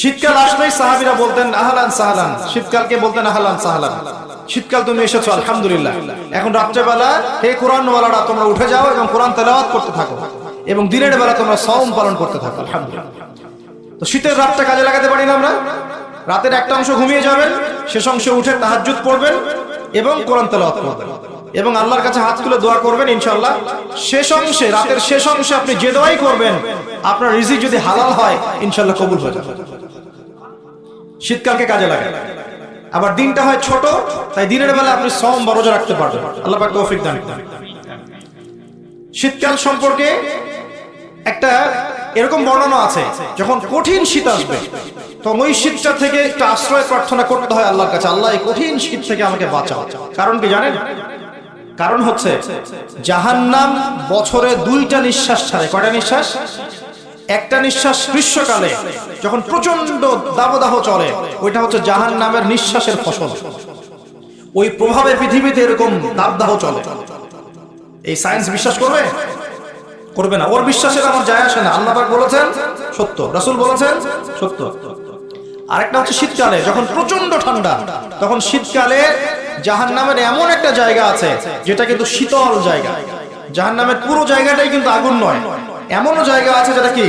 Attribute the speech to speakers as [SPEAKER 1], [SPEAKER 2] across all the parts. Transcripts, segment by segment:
[SPEAKER 1] শীতকাল আসলেই সাহাবিরা বলতেন, আহলান সাহলান। শীতকালকে বলতেন, আহলান সাহলান। শীতকাল তুমি এসেছ, আলহামদুলিল্লাহ। এখন রাত্রেবেলা হে কোরআনওয়ালারা, তোমরা উঠে যাও এবং কোরআন তেলাওয়াত করতে থাকো এবং দিনের বেলা তোমরা সওম পালন করতে থাকো, আলহামদুলিল্লাহ। তো শীতের রাতটা কাজে লাগাতে পারি না আমরা? রাতের একটা অংশ ঘুমিয়ে যাবেন, শেষ অংশে উঠে তাহাজ্জুদ পড়বেন এবং কোরআন তেলাওয়াত করবেন এবং আল্লাহর কাছে হাত তুলে দোয়া করবেন, ইনশাআল্লাহ। শেষ অংশে, রাতের শেষ অংশে আপনি যে দোয়াই করবেন, আপনার রিজিক যদি হালাল হয়, ইনশাআল্লাহ কবুল হয়ে যাবে। শীতকালকে কাজে লাগে আবার দিনটা হয় ছোট, তাই দিনের বেলা আপনি সম বা রোজা রাখতে পারবেন। আল্লাহ তৌফিক দান শীতকাল সম্পর্কে একটা এরকম বর্ণনা আছে, যখন কঠিন শীত আসবে তো ওই শীতটা থেকে একটা আশ্রয় প্রার্থনা করতে হয় আল্লাহর কাছে, আল্লাহ, এই কঠিন শীত থেকে আমাকে বাঁচাও। কারণ কি জানেন? কারণ হচ্ছে, জাহান্নাম বছরে দুইটা নিঃশ্বাস ছাড়ে। কয়টা নিঃশ্বাস? একটা নিঃশ্বাস গ্রীষ্মকালে, যখন প্রচণ্ড দাবদাহ চলে, ওইটা হচ্ছে জাহান নামের নিঃশ্বাসের ফসল। ওই প্রভাবে পৃথিবীতে এরকম দাবদাহ চলে। এই সায়েন্স বিশ্বাস করবে? করবে না। ওর বিশ্বাসের আমার যায় আসে না। আল্লাহ বলেছেন, সত্য। রাসূল বলেছেন, সত্য। আরেকটা হচ্ছে শীতকালে, যখন প্রচণ্ড ঠান্ডা, তখন শীতকালে জাহান নামের এমন একটা জায়গা আছে, যেটা কিন্তু শীতল জায়গা। জাহান নামের পুরো জায়গাটাই কিন্তু আগুন নয়। এমনও জায়গা আছে যেটা কি?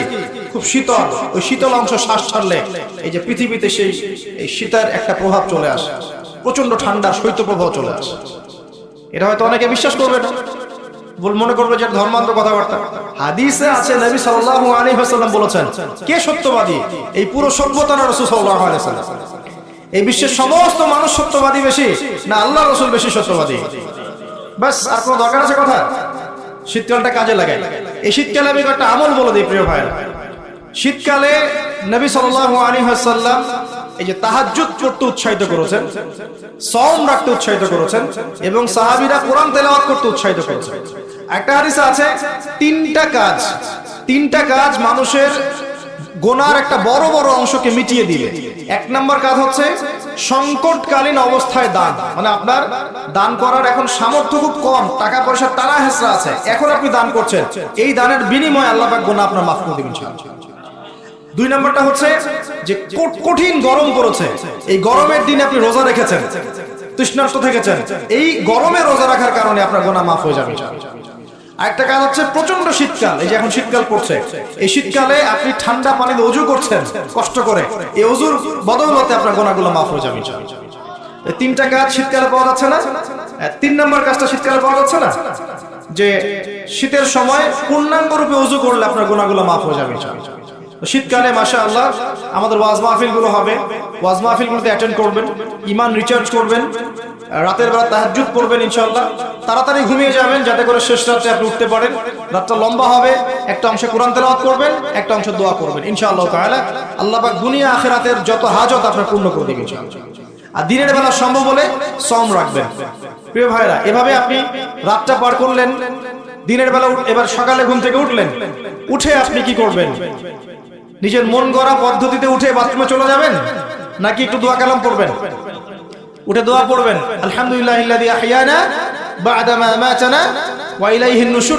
[SPEAKER 1] খুব শীতল। ওই শীতল অংশ শ্বাস ছাড়লে এই যে পৃথিবীতে সেই এই শীতের একটা প্রভাব চলে আসে। প্রচণ্ড ঠান্ডা শৈত্য প্রভাব চলে আসে। এটা হয়তো অনেকে বিশ্বাস করবে না। মনে করবে যে এটা ধর্মান্তর কথাবার্তা। হাদিসে আছে, নবী সাল্লাল্লাহু আলাইহি ওয়াসাল্লাম বলেছেন, কে সত্যবাদী? এই পুরো সভ্যতা না রাসূল সাল্লাল্লাহু আলাইহি এই বিশ্বের সমস্ত মানুষ সত্যবাদী বেশি, না আল্লাহ রাসূল বেশি সত্যবাদী? বাস আর কোনো দরকার আছে কথা? শীতকালটা কাজে লাগাই। এই শীতকালে আমি একটা আমল বলে দিই, প্রিয় ভাই শীতকালে নবী সাল্লাম এই যে তাহাজ্জুদ করতে উৎসাহিত করেছেন সম রাখতে উৎসাহিত করেছেন এবং সাহাবিরা কোরআন তেলাওয়াত করতে উৎসাহিত করেছেন। একটা হাদিসে আছে, তিনটা কাজ তিনটা কাজ মানুষের গোনার একটা বড় বড় অংশকে মিটিয়ে দিবে এক নম্বর কাজ হচ্ছে সংকটকালীন অবস্থায় দান। মানে আপনার দান করার এখন সামর্থ্য খুব কম, টাকা পয়সা টানা হেসরা আছে। এখন আপনি দান করছেন। এই দানের বিনিময়ে আল্লাহ গোনা আপনার মাফ করে দিবেন দুই নম্বরটা হচ্ছে যে কঠিন গরম পড়েছে। এই গরমের দিনে আপনি রোজা রেখেছেন। তৃষ্ণার্ত থেকেছেন। এই গরমে রোজা রাখার কারণে আপনার গোনা মাফ হয়ে যাবে আরেকটা কাজ হচ্ছে প্রচণ্ড শীতকাল, এই যে এখন শীতকাল পড়ছে। এই শীতকালে আপনি ঠান্ডা পানিতে অজু করছেন, কষ্ট করে। এই অজুর বদৌলতে আপনার গোনাগুলো মাফ হয়ে যাবে তিনটা কাজ শীতকালে পাওয়া যাচ্ছে না? তিন নম্বর কাজটা শীতকালে পাওয়া যাচ্ছে না? যে শীতের সময় পূর্ণাঙ্গ রূপে অজু করলে আপনার গোনাগুলো মাফ হয়ে যাবে শীতকালে মাসা আল্লাহ আমাদের ওয়াজ মাহফিলগুলো হবে। ওয়াজ মাহফিল গুলোতে অ্যাটেন্ড করবেন ইমান রিচার্জ করবেন। রাতের বেলা তাহাজ্জুদ করবেন ইনশাআল্লাহ। তাড়াতাড়ি ঘুমিয়ে যাবেন যাতে করে শেষ রাতে আপনি উঠতে পারেন। রাতটা লম্বা হবে, একটা অংশে কোরআন তেলাওয়াত করবেন, একটা অংশ দোয়া করবেন, ইনশাআল্লাহ তাআলা। আল্লাহ পাক দুনিয়া আখিরাতের যত হাজত আপনার পূর্ণ করে দিবেন আর দিনের বেলা সম্ভব হলে সম রাখবেন। প্রিয় ভাইরা, এভাবে আপনি রাতটা পার করলেন, দিনের বেলা এবার সকালে ঘুম থেকে উঠলেন। উঠে আপনি কি করবেন? নিজের মন গড়া পদ্ধতিতে উঠে বাথরুমে চলে যাবেন, নাকি একটু দোয়া কালাম পড়বেন উঠে দোয়া পড়বেন। আলহামদুলিল্লাহ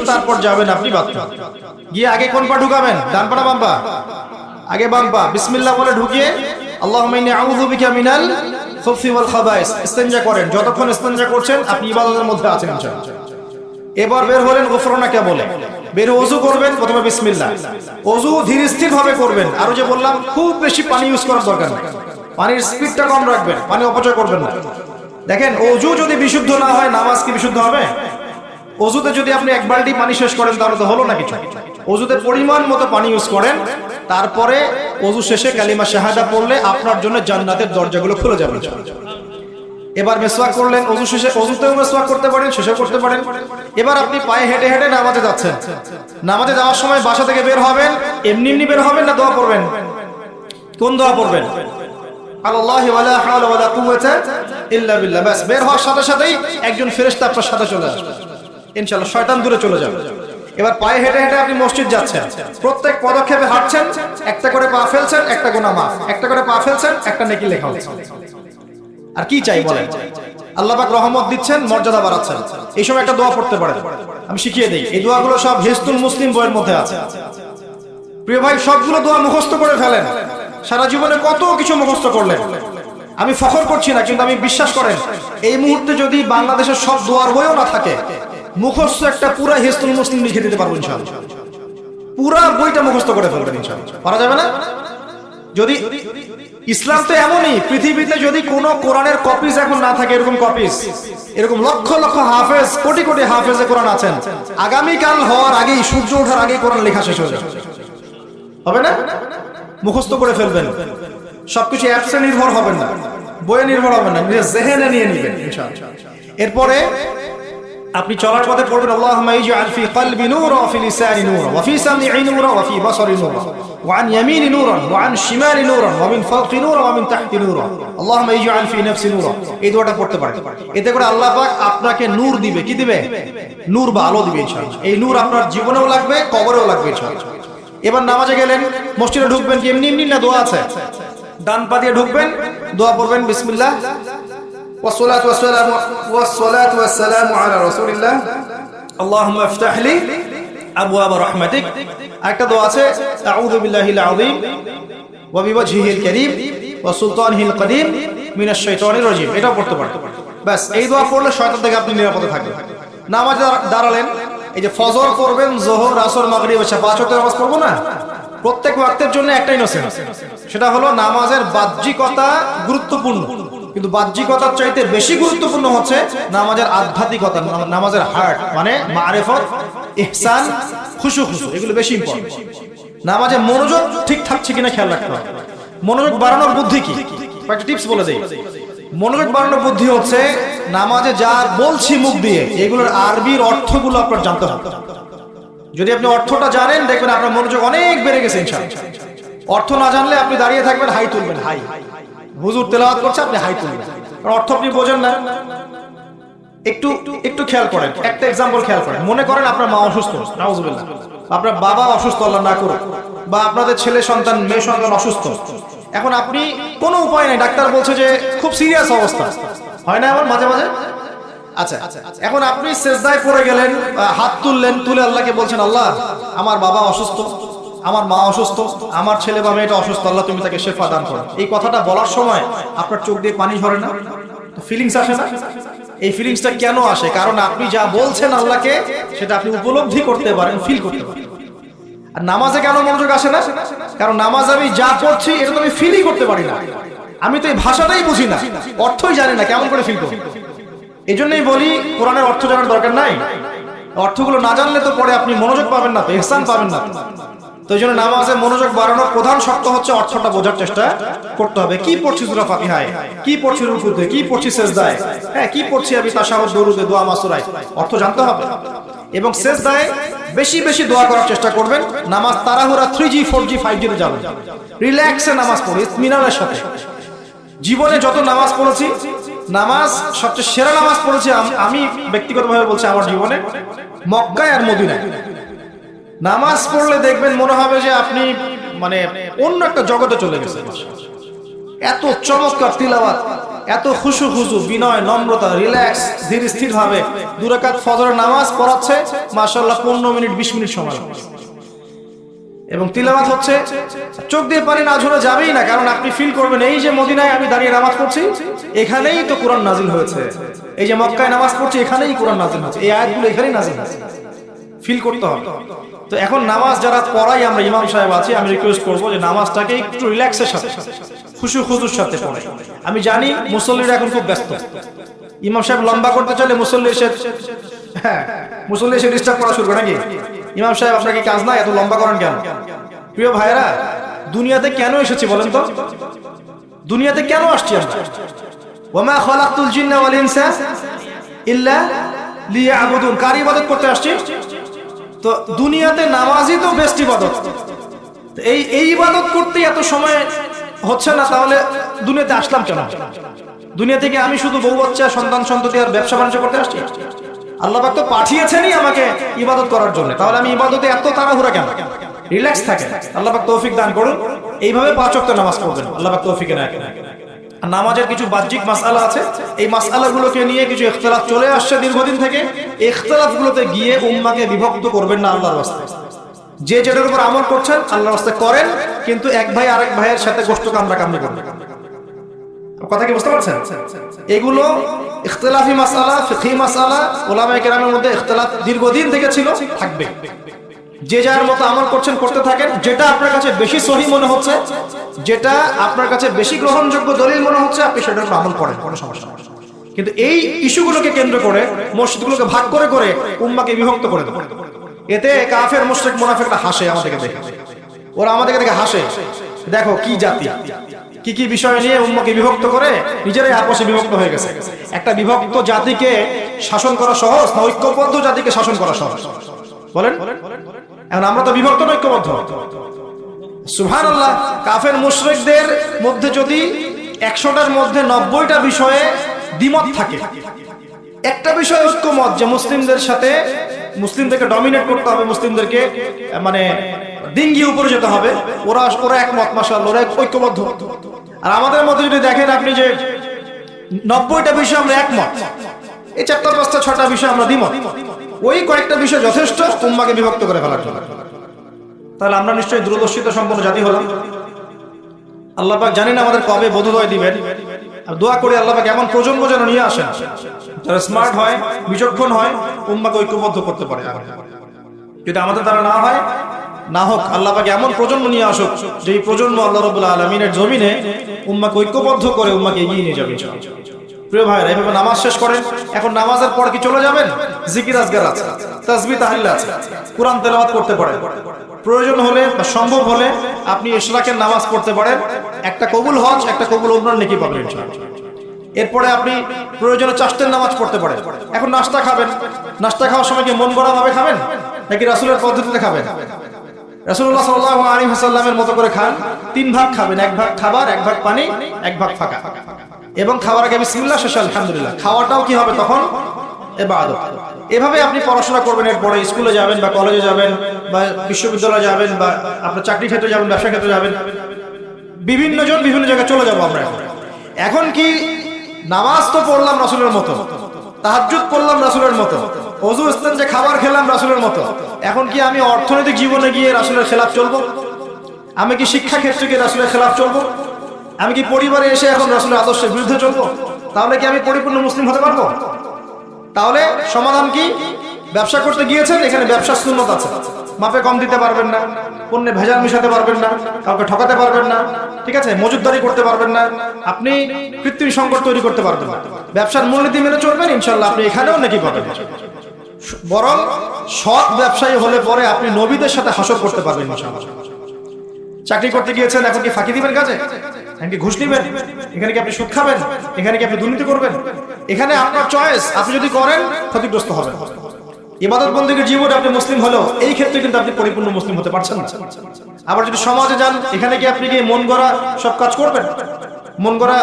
[SPEAKER 1] তারপর যাবেন আপনি গিয়ে আগে কোন পা ঢুকাবেন? ডান পা? না বাম আগে বলে ঢুকিয়ে আল্লাহুম্মা মিনাল করেন। যতক্ষণ করছেন, আপনি আছেন এবার বের হলেন গোফরনাকে বলে বের অজু করবেন, প্রথমে বিসমিল্লাহ। অজু ধীর স্থির ভাবে করবেন। আরও যে বললাম, খুব বেশি পানি ইউজ করার দরকার নেই। পানির স্পিডটা কম রাখবেন, পানি অপচয় করবেন না। দেখেন, অজু যদি বিশুদ্ধ না হয়, নামাজ কি বিশুদ্ধ হবে? অজুতে যদি আপনি এক বালটি পানি শেষ করেন, তাহলে তো হলো না কিছু। অজুতে পরিমাণ মতো পানি ইউজ করেন, তারপরে অজু শেষে কালিমা শাহাদা পড়লে আপনার জন্য জান্নাতের দরজাগুলো খুলে যাবে। এবার মেসওয়াক করলেন, অজু শেষে, অজুতেও মেসওয়াক করতে পারেন, শেষেও করতে পারেন। এবার আপনি পায়ে হেঁটে হেঁটে নামাজে যাচ্ছেন। নামাজে যাওয়ার সময় বাসা থেকে বের হবেন, এমনি এমনি বের হবেন না দোয়া পড়বেন কোন দোয়া পড়বেন? আর কি চাই বলেন? রহমত দিচ্ছেন, মর্যাদা বাড়াচ্ছেন। এই সময় একটা দোয়া পড়তে পারেন। আমি শিখিয়ে দিই, এই দোয়াগুলো সব হিজতুল মুসলিম বইয়ের মধ্যে আছে। প্রিয় ভাই, সবগুলো দোয়া মুখস্থ করে ফেলেন। সারা জীবনে কত কিছু মুখস্থ করলেন। আমি ফখর করছি না, কিন্তু আমি বিশ্বাস করেন, এই মুহূর্তে যদি বাংলাদেশের সব দোয়ার বইও না থাকে, মুখস্থ একটা পুরা হিস্তুল মুসলিম লিখে দিতে পারব পুরা বইটা মুখস্থ করে ফেলবেন পারা যাবে না? যদি ইসলাম তো এমনই, পৃথিবীতে যদি কোনো কোরআনের কপিস এখন না থাকে, এরকম কপিস এরকম লক্ষ লক্ষ হাফেজ, কোটি কোটি হাফেজে কোরআন আছেন, আগামীকাল হওয়ার আগেই, সূর্য ওঠার আগেই কোরআন লেখা শেষ হয়ে যাবে। হবে না? মুখস্থ করে ফেলবেন। সবকিছু অ্যাপসে নির্ভর হবেন না। বইয়ে নির্ভর হবেন না। নিজের জেহেনে নিয়ে নেবেন এরপরে আপনি চলার পথে পড়বেন, আল্লাহুম্মা ইজআল ফি কলবি নূরা ফি লিসানি নূরা ওয়া ফি সামঈ নূরা ওয়া ফি বাসারি নূরা ওয়া আন ইয়ামিনি নূরা ওয়া আন শিমালি নূরা ওয়া মিন ফাওকি নূরা ওয়া মিন তাহতি নূরা আল্লাহুম্মা ইজআল ফি নাফসি নূরা। এই দোয়াটা পড়তে পারেন। এতে করে আল্লাহ পাক আপনাকে নূর দিবে। কি দিবে? নূর বা আলো দিবে, ইনশাআল্লাহ। এই নূর আপনার জীবনেও লাগবে, কবরেও লাগবে, ইনশাআল্লাহ। এবার নামাজে গেলেন মসজিদে ঢুকবেন কি এমনি এমনি না দোয়া আছে ডান পা দিয়ে ঢুকবেন দোয়া পড়বেন বিসমিল্লাহ والصلاة والسلام والصلاة والسلام على رسول الله اللهم افتح لي أبواب رحمتك একটা দোয়া আছে أعوذ بالله العظيم وبوجهه الكريم وسلطانه القديم من الشيطان الرجيم এটাও পড়তে পারেন ব্যাস এই দোয়া পড়লে শয়তান থেকে আপনি নিরাপদে থাকবেন নামাজে দাঁড়ালেন এই যে ফজর করবেন জোহর, আসর মাগরি এসে পাঁচ ওয়াক্ত নামাজ পড়ব না? প্রত্যেক ওয়াক্তের জন্য একটাই নসিহত। সেটা হলো নামাজের বাহ্যিকতা গুরুত্বপূর্ণ। কিন্তু বাহ্যিকতার চাইতে বেশি গুরুত্বপূর্ণ হচ্ছে নামাজের আধ্যাত্মিকতা নামাজের হার্ট মানে মারেফত, ইহসান খুশু খুশু এগুলো বেশি ইম্পর্টেন্ট নামাজে মনোযোগ ঠিক থাকছে কিনা খেয়াল রাখতে হবে। মনোযোগ বাড়ানোর বুদ্ধি কি? একটা টিপস বলে দেই। মনোযোগ বাড়ানোর বুদ্ধি হচ্ছে নামাজে যা বলছি মুখ দিয়ে, এগুলোর আরবির অর্থগুলো আপনার জানতে হবে। যদি আপনি অর্থটা জানেন, দেখবেন আপনার মনোযোগ অনেক বেড়ে গেছে অর্থ না জানলে আপনি দাঁড়িয়ে থাকবেন, হাই তুলবেন, হাই। হুজুর তেলাওয়াত করছে, আপনি হাই তুলবেন। অর্থ আপনি বোঝেন না। একটু একটু খেয়াল করেন, একটা এক্সাম্পল খেয়াল করেন। মনে করেন আপনার মা অসুস্থ আপনার বাবা অসুস্থ, আল্লাহ না করুক। বা আপনাদের ছেলে সন্তান, মেয়ে সন্তান অসুস্থ। এখন আপনি কোনো উপায় নেই, ডাক্তার বলছে যে, খুব সিরিয়াস অবস্থা। হয় না এমন মাঝে মাঝে? আচ্ছা এখন আপনি সেজদায় পড়ে গেলেন হাত তুললেন, তুলে আল্লাহকে বলছেন, আল্লাহ, আমার বাবা অসুস্থ, আমার মা অসুস্থ, আমার ছেলে বা মেয়েটা অসুস্থ, আল্লাহ তুমি তাকে শেফা দান করো। এই কথাটা বলার সময় আপনার চোখ দিয়ে পানি ঝরে না? ফিলিংস আসে না? এই ফিলিংসটা কেন আসে? কারণ আপনি যা বলছেন আল্লাহকে, সেটা আপনি উপলব্ধি করতে পারেন ফিল করতে পারেন। আর নামাজে কেন মনোযোগ আসে না? কারণ নামাজ আমি যা পড়ছি, এটা তো আমি ফিলই করতে পারি না। আমি তো এই ভাষাটাই বুঝি না। অর্থই জানি না কেমন করে ফিল করব এই জন্যই বলি, কোরআনের অর্থ জানার দরকার নাই। অর্থগুলো না জানলে তো পরে আপনি মনোযোগ পাবেন না, তো ইহসান পাবেন না। তো এই জন্য নামাজে মনোযোগ বাড়ানোর প্রধান শর্ত হচ্ছে অর্থটা বোঝার চেষ্টা করতে হবে। কি পড়ছি সূরা ফাতিহায়? কি পড়ছি রুকুতে? কি পড়ছি সেজদায়? হ্যাঁ কি পড়ছি আমি তাশাহুদ দরুদে, দোয়া মাসুরায়? অর্থ জানতে হবে। এবং শেষ সেজদায় বেশি বেশি দোয়া করার চেষ্টা করবেন। নামাজ তাড়াহুড়া three G four G five জিতে যাবেন। রিল্যাক্সে নামাজ পড়ি ইতমিনানের সাথে। জীবনে যত নামাজ পড়েছি, নামাজ সবচেয়ে সেরা নামাজ পড়েছি আম- ব্যক্তিগতভাবে বলছি আমার জীবনে, মক্কায় আর মদিনায় নামাজ পড়লে দেখবেন মনে হবে যে আপনি মানে অন্য একটা জগতে চলে গেছেন এত চমৎকার তিলাওয়াত, এত খুশু খুশু, বিনয়, নম্রতা, রিল্যাক্স, ধীর স্থির ভাবে দুরাকাত ফজরের নামাজ পড়াচ্ছে, মাশাআল্লাহ, পনেরো মিনিট, বিশ মিনিট সময়। এবং তিলাওয়াত হচ্ছে, চোখ দিয়ে পানি না ঝরে যাবেই না, কারণ আপনি ফিল করবেন এই যে মদিনায় আমি দাঁড়িয়ে নামাজ পড়ছি, এখানেই তো কোরআন নাজিল হয়েছে। এই যে মক্কায় নামাজ পড়ছি, এখানেই কোরআন নাজিল হয়েছে। এই আয়াতগুলো এখানেই নাজিল হয়েছে। ফিল করতে হবে। তো এখন নামাজ যারা পড়াই, আমরা ইমাম সাহেব আছি, আমি রিকোয়েস্ট করব যে নামাজটাকে একটু রিল্যাক্সের সাথে, খুশু খুশুর সাথে পড়ে। আমি জানি মুসল্লিরা এখন খুব ব্যস্ত। ইমাম সাহেব লম্বা করতে চাইলে মুসল্লি এসে হ্যাঁ মুসল্লি এসে ডিস্টার্ব করা শুরু করে নাকি? ইমাম সাহেব আপনাকে কাজ না এত লম্বা করেন কেন? প্রিয় ভাইয়েরা, দুনিয়াতে কেন এসেছি বলেন তো? দুনিয়াতে কেন আসছি আমরা? ওমা খলাকুল জিন্না ওয়াল ইনসা ইল্লা লিয়াবুদুন। কার ইবাদত করতে আসছি? তো দুনিয়াতে নামাজই তো বেস্ট ইবাদত। এই এই ইবাদত করতে এত সময় হচ্ছে না, তাহলে দুনিয়াতে আসলাম কেন? দুনিয়া থেকে আমি শুধু বউ বাচ্চা সন্তান সন্ততি আর ব্যবসা বাণিজ্য করতে আসছি? আল্লাহ পাক তো পাঠিয়েছেনই আমাকে ইবাদত করার জন্য। তাহলে আমি ইবাদতে এত তাড়াহুড়া কেন? রিল্যাক্স থাকে আল্লাহ তৌফিক দান করুন। এইভাবে পাঁচ ওয়াক্ত নামাজ পড়বেন। আল্লাহ তৌফিক এনায়েত নামাজের কিছু বাহ্যিক মাসালা আছে। এই মাসালাগুলোকে নিয়ে কিছু ইখতলাফ চলে আসছে দীর্ঘদিন থেকে। ইখতলাফগুলোতে গিয়ে উম্মাকে বিভক্ত করবেন না আল্লাহর রাস্তায়। যে যেটার উপর আমল করছেন, আল্লাহর রাস্তায় করেন, কিন্তু এক ভাই আরেক ভাইয়ের সাথে গোষ্ঠ কামড়া কামড়ি করবে কথা কি বুঝতে পারছেন? এগুলো ইখতলাফি মাসালা, ফিকহি মাসালা, ওলামায়ে কেরামের মধ্যে ইখতলাফ দীর্ঘদিন থেকে ছিল থাকবে। যে যার মতো আমল করছেন, করতে থাকেন, যেটা আপনার কাছে বেশি সহি মনে হচ্ছে, যেটা আপনার কাছে বেশি গ্রহণযোগ্য দলিল মনে হচ্ছে, আপনি উপর আমল করেন, কোনো সমস্যা কিন্তু এই ইস্যুগুলোকে কেন্দ্র করে, মসজিদগুলোকে ভাগ করে করে উম্মাকে বিভক্ত করে দেবো। এতে কাফের, মুশরিক, মুনাফিকরা হাসে আমাদেরকে দেখে। ওরা আমাদেরকে দেখে হাসে। দেখো, কি জাতি? কি কি বিষয় নিয়ে উম্মাকে বিভক্ত করে? নিজেরাই আপসে বিভক্ত হয়ে গেছে। একটা বিভক্ত জাতিকে শাসন করা সহজ না ঐক্যবদ্ধ জাতিকে শাসন করা সহজ? বলেন। এখন আমরা তো বিভক্ত ঐক্যবদ্ধ। সুহান কাফের মুশরিকদের মধ্যে যদি একশোটার মধ্যে নব্বইটা বিষয়ে দ্বিমত থাকে একটা বিষয় ঐক্যমত যে মুসলিমদের সাথে মুসলিমদেরকে ডমিনেট করতে হবে মুসলিমদেরকে আহ, মানে গিয়ে উপরে যেতে হবে। ওরা ওরা একমত মাসাল ওরা এক ঐক্যবদ্ধ। আর আমাদের মধ্যে যদি দেখেন আপনি যে নব্বইটা বিষয় আমরা একমত, এই চারটা, পাঁচটা, ছটা বিষয় আমরা দ্বিমত। ওই কয়েকটা বিষয় যথেষ্ট, উম্মাকে বিভক্ত করে ফেলার জন্য। তাহলে আমরা নিশ্চয়ই দূরদর্শিতা সম্পন্ন জাতি হলাম। আল্লাহ পাক জানি না আমাদের কবে বোধোদয় দিবেন। আর দোয়া করে আল্লাহ পাক এমন প্রজন্ম যেন নিয়ে আসেন, যারা স্মার্ট হয়, বিচক্ষণ হয়, উম্মাকে ঐক্যবদ্ধ করতে পারে। যদি আমাদের দ্বারা না হয় না হোক, আল্লাহ পাক এমন প্রজন্ম নিয়ে আসুক যে প্রজন্ম আল্লাহ রবুল্লাহ আলমিনের জমিনে উম্মাকে ঐক্যবদ্ধ করে উম্মাকে এগিয়ে নিয়ে যাবে প্রিয় ভাইরা নামাজ শেষ করেন। এখন নামাজের পর কি চলে যাবেন? জিকির আজগার আছে আছে, কোরআন করতে পারেন। প্রয়োজন হলে বা সম্ভব হলে আপনি ইশরাকের নামাজ পড়তে পারেন। একটা কবুল হজ, একটা কবুল উমরান নাকি পাবেন এরপরে আপনি প্রয়োজনে চাষতের নামাজ পড়তে পারেন। এখন নাস্তা খাবেন। নাস্তা খাওয়ার সময় কি মন গড়া ভাবে খাবেন? নাকি রাসুলের পদ্ধতিতে খাবেন? মতো করে খান। তিন ভাগ খাবেন, এক ভাগ খাবার, এক ভাগ পানি, এক ভাগ এবং আগে খাওয়াটাও কি হবে তখন? এভাবে আপনি পড়াশোনা করবেন, এরপরে স্কুলে যাবেন বা কলেজে যাবেন বা বিশ্ববিদ্যালয়ে যাবেন বা আপনার চাকরি ক্ষেত্রে যাবেন, ব্যবসা ক্ষেত্রে যাবেন। বিভিন্ন জন বিভিন্ন জায়গায় চলে যাব আমরা এখন কি নামাজ তো পড়লাম রাসুলের মতো। তাহাজ্জুদ পড়লাম রাসুলের মতো। অজু ইস্তান যে খাবার খেলাম রাসুলের মতো। এখন কি আমি অর্থনৈতিক জীবনে গিয়ে রাসুলের খেলাফ চলবো? আমি কি শিক্ষা ক্ষেত্রে গিয়ে রাসুলের খেলাফ চলবো? আমি কি পরিবারে এসে এখন রাসুলের আদর্শের বিরুদ্ধে চলবো? তাহলে কি আমি পরিপূর্ণ মুসলিম হতে পারব? তাহলে সমাধান কি? ব্যবসা করতে গিয়েছেন, এখানে ব্যবসার সুন্নত আছে। মাপে কম দিতে পারবেন না, পণ্যে ভেজাল মিশাতে পারবেন না, কাউকে ঠকাতে পারবেন না, ঠিক আছে? মজুদদারি করতে পারবেন না, আপনি কৃত্রিম সংকট তৈরি করতে পারবেন না। ব্যবসার মূলনীতি মেনে চলবেন ইনশাল্লাহ আপনি এখানেও নাকি পাবেন। বরং সৎ ব্যবসায়ী হলে পরে আপনি নবীদের সাথে হাসর করতে পারবেন চাকরি করতে গিয়েছেন, এখন কি ফাঁকি দিবেন কাজে? ঘুষ নিবেন? এখানে কি আপনি সুদ খাবেন? এখানে কি আপনি দুর্নীতি করবেন? এখানে আপনার চয়েস, আপনি যদি করেন, ক্ষতিগ্রস্ত হবেন। ইবাদত বন্দীকে জীবনে আপনি মুসলিম হলেও এই ক্ষেত্রে কিন্তু আপনি পরিপূর্ণ মুসলিম হতে পারছেন না। আবার যদি সমাজে যান, এখানে কি আপনি কি মন গড়া সব কাজ করবেন? মন গড়া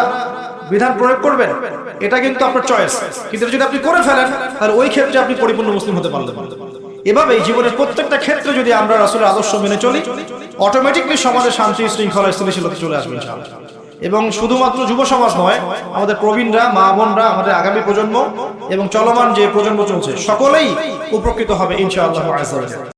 [SPEAKER 1] বিধান প্রয়োগ করবেন? এটা কিন্তু আপনার চয়েস কিন্তু যদি আপনি করে ফেলেন, তাহলে ওই ক্ষেত্রে আপনি পরিপূর্ণ মুসলিম হতে পারলেন এভাবেই জীবনের প্রত্যেকটা ক্ষেত্রে যদি আমরা রাসুলের আদর্শ মেনে চলি অটোমেটিকলি সমাজে শান্তি, শৃঙ্খলা, স্থিতিশীলতা চলে আসবে ইনশাআল্লাহ। এবং শুধুমাত্র যুব সমাজ নয়, আমাদের প্রবীণরা, মা বোনরা, আমাদের আগামী প্রজন্ম এবং চলমান যে প্রজন্ম চলছে, সকলেই উপকৃত হবে ইনশাআল্লাহ।